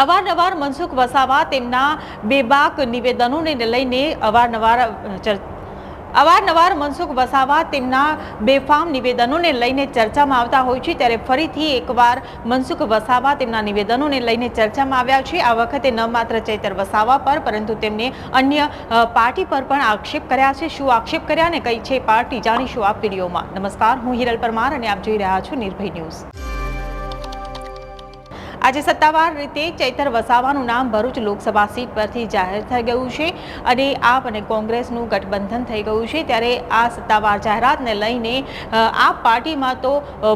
અવારનવાર મનસુખ વસાવા તેમના બેબાક નિવેદનોને લઈને અવારનવાર અવારનવાર મનસુખ વસાવા તેમના બેફામ નિવેદનોને લઈને ચર્ચામાં આવતા હોય છે. ત્યારે ફરીથી એકવાર મનસુખ વસાવા તેમના નિવેદનોને લઈને ચર્ચામાં આવ્યા છે. આ વખતે ન માત્ર ચૈતર વસાવા પર, પરંતુ તેમને અન્ય પાર્ટી પર પણ આક્ષેપ કર્યા છે. શું આક્ષેપ કર્યા ને કઈ છે પાર્ટી? જાણીશું આ વિડીયોમાં. નમસ્કાર, હું હિરલ પરમાર અને આપ જોઈ રહ્યા છો નિર્ભય ન્યૂઝ. આજે સત્તાવાર રીતે ચૈતર વસાવાનું નામ ભરૂચ લોકસભા સીટ પરથી જાહેર થઈ ગયું છે અને આપ અને કોંગ્રેસનું ગઠબંધન થઈ ગયું છે ત્યારે આ સત્તાવાર જાહેરાતને લઈને આપ પાર્ટીમાં તો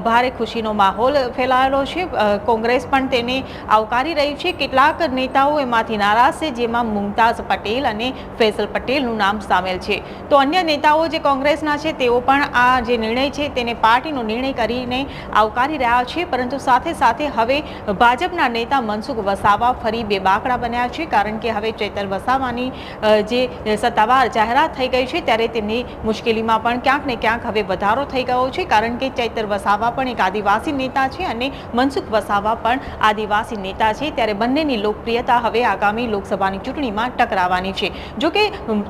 ભારે ખુશીનો માહોલ ફેલાયેલો છે. કોંગ્રેસ પણ તેને આવકારી રહી છે. કેટલાક નેતાઓ એમાંથી નારાજ છે, જેમાં મુમતાઝ પટેલ અને ફૈસલ પટેલનું નામ સામેલ છે. તો અન્ય નેતાઓ જે કોંગ્રેસના છે, તેઓ પણ આ જે નિર્ણય છે, તેને પાર્ટીનો નિર્ણય કરીને આવકારી રહ્યા છે. પરંતુ સાથે સાથે હવે ભાજપના નેતા મનસુખ વસાવા ફરી બેબાકડા બન્યા છે, કારણ કે હવે ચૈતર વસાવાની જે સત્તાવાર જાહેરાત થઈ ગઈ છે, ત્યારે તેમની મુશ્કેલીમાં પણ ક્યાંક ને ક્યાંક હવે વધારો થઈ ગયો છે, કારણ કે ચૈતર વસાવા પણ એક આદિવાસી નેતા છે અને મનસુખ વસાવા પણ આદિવાસી નેતા છે, ત્યારે બંનેની લોકપ્રિયતા હવે આગામી લોકસભાની ચૂંટણીમાં ટકરાવાની છે. જોકે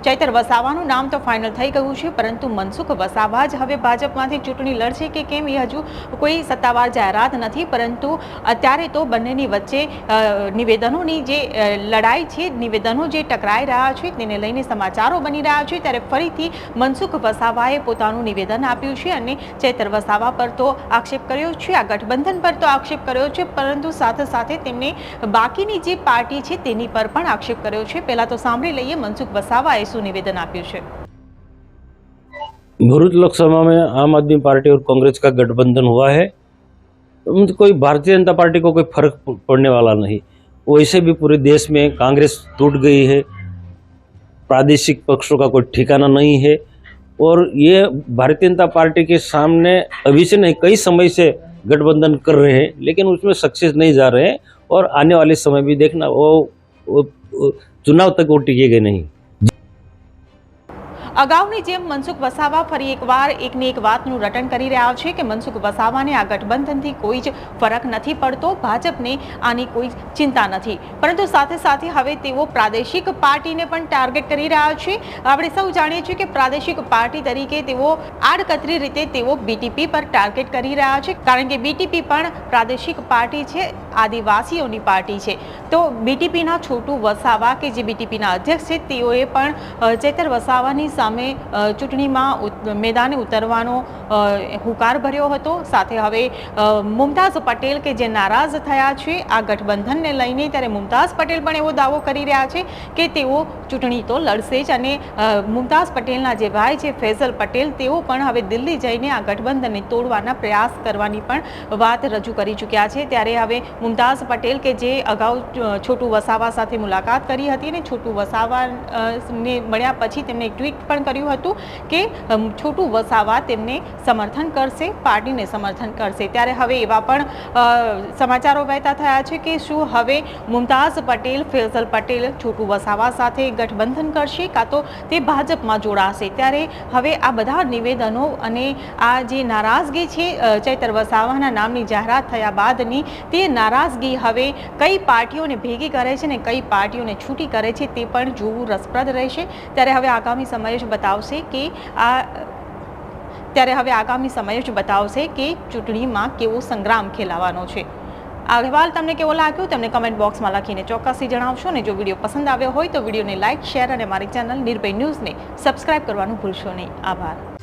ચૈતર વસાવાનું નામ તો ફાઇનલ થઈ ગયું છે, પરંતુ મનસુખ વસાવા જ હવે ભાજપમાંથી ચૂંટણી લડશે કે કેમ એ હજુ કોઈ સત્તાવાર જાહેરાત નથી, પરંતુ અત્યારે તો બંનેની વચ્ચે અ, નિવેદનોની જે અ, લડાઈ છે નિવેદનો જે ટકરાઈ રહ્યા છે તેને લઈને સમાચારો બની રહ્યા છે ત્યારે ફરીથી મનસુખ વસાવાએ પોતાનું નિવેદન આપ્યું છે અને ચૈતર વસાવા પર તો આક્ષેપ કર્યો છે આ ગઠબંધન પર તો આક્ષેપ કર્યો છે પરંતુ સાથે સાથે તેમણે બાકીની જે પાર્ટી છે તેની પર પણ આક્ષેપ કર્યો છે પહેલા તો સાંભળી લઈએ મનસુખ વસાવાએ શું નિવેદન આપ્યું છે भरूच लोकसभा में आम आदमी पार्टी और कांग्रेस का गठबंधन हुआ है मुझे कोई भारतीय जनता पार्टी को कोई फ़र्क पड़ने वाला नहीं। वैसे भी पूरे देश में कांग्रेस टूट गई है। प्रादेशिक पक्षों का कोई ठिकाना नहीं है। और ये भारतीय जनता पार्टी के सामने अभी से नहीं कई समय से गठबंधन कर रहे हैं लेकिन उसमें सक्सेस नहीं जा रहे हैं। और आने वाले समय भी देखना वो, वो, वो चुनाव तक वो टिकेगा नहीं। અગાઉની જેમ મનસુખ વસાવા ફરી એકવાર એકની એક વાતનું રટણ કરી રહ્યા છે કે મનસુખ વસાવાને આ ગઠબંધનથી કોઈ જ ફરક નથી પડતો, ભાજપને આની કોઈ ચિંતા નથી. પરંતુ સાથે સાથે હવે તેઓ પ્રાદેશિક પાર્ટીને પણ ટાર્ગેટ કરી રહ્યા છે. આપણે સૌ જાણીએ છીએ કે પ્રાદેશિક પાર્ટી તરીકે તેઓ આડકતરી રીતે તેઓ બીટીપી પર ટાર્ગેટ કરી રહ્યા છે. કારણ કે બીટીપી પણ પ્રાદેશિક પાર્ટી છે. આદિવાસીઓની પાર્ટી છે. તો બીટીપીના છોટુ વસાવા કે જે બીટીપીના અધ્યક્ષ છે, તેઓએ પણ ચેતર વસાવાની સામે ચૂંટણીમાં મેદાને ઉતરવાનો હુકાર ભર્યો હતો. સાથે હવે મુમતાઝ પટેલ કે જે નારાજ થયા છે આ ગઠબંધનને લઈને ત્યારે મુમતાઝ પટેલ પણ એવો દાવો કરી રહ્યા છે કે તેઓ ચૂંટણી તો લડશે જ અને મુમતાઝ પટેલના જે ભાઈ છે, ફૈઝલ પટેલ, તેઓ પણ હવે દિલ્હી જઈને આ ગઠબંધનને તોડવાના પ્રયાસ કરવાની પણ વાત રજૂ કરી ચૂક્યા છે. ત્યારે હવે મુમતાઝ પટેલ કે જે અગાઉ છોટું વસાવા સાથે મુલાકાત કરી હતી અને છોટુ વસાવા ને મળ્યા પછી તેમણે એક ટ્વીટ પણ કર્યું હતું કે છોટુ વસાવા તેમને સમર્થન કરશે, પાર્ટીને સમર્થન કરશે. ત્યારે હવે એવા પણ સમાચારો વહેતા થયા છે કે શું હવે મુમતાઝ પટેલ, ફૈઝલ પટેલ, છોટુ વસાવા સાથે ગઠબંધન કરશે કાં તો તે ભાજપમાં જોડાશે. ત્યારે હવે આ બધા નિવેદનો અને આ જે નારાજગી છે ચૈતર વસાવાના નામની જાહેરાત થયા બાદની તે નારાજગી હવે કઈ પાર્ટીઓને ભેગી કરે છે ને કઈ પાર્ટીઓને છૂટી કરે છે તે પણ જોવું રસપ્રદ રહેશે. ત્યારે હવે આગામી સમય જ બતાવશે કે આ, ત્યારે હવે આગામી સમય જ બતાવશે કે ચૂંટણીમાં કેવો સંગ્રામ ખેલાવાનો છે. આ અહેવાલ તમને કેવો લાગ્યો તમને કમેન્ટ બોક્સમાં લખીને ચોક્કસથી જણાવશો ને જો વીડિયો પસંદ આવ્યો હોય તો વિડીયોને લાઇક શેર અને મારી ચેનલ નિર્ભય ન્યૂઝને સબસ્ક્રાઇબ કરવાનું ભૂલશો નહીં. આભાર.